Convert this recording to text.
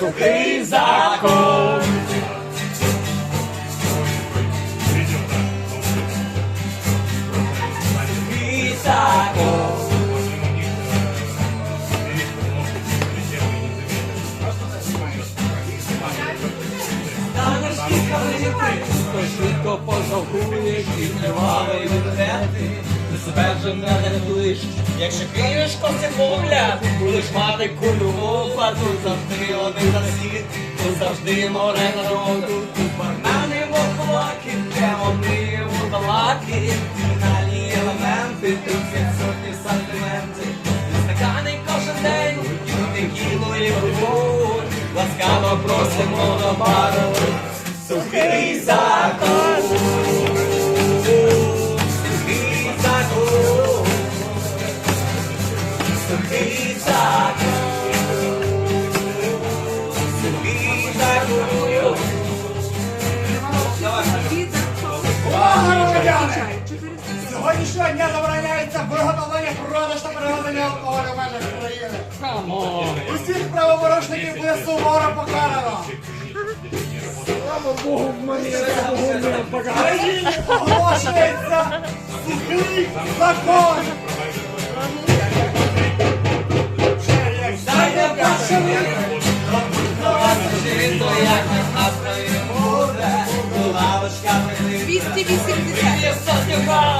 сухий закон. Сухий закон. Станеш кілька літи, то швидко пожалкуєш і не вали від себе вже не рятуєш, якщо кинеш косий погляд, будеш мати ока, тут завжди один на світ, тут завжди море народу, тут бармени вовкулаки, демони водолаки, кримінальні елементи, тут є сотні сантименти, стакани кожен день, і кіло і вибор, ласкаво просимо до бару, сухий закон. Сьогоднішнього дня забороняється виготовлення, продаж та перевезення алкоголю в межах країни. Усіх правопорушників буде суворо покарано. В країні оголошується сухий закон. Дайте першому. Прилипла. 280.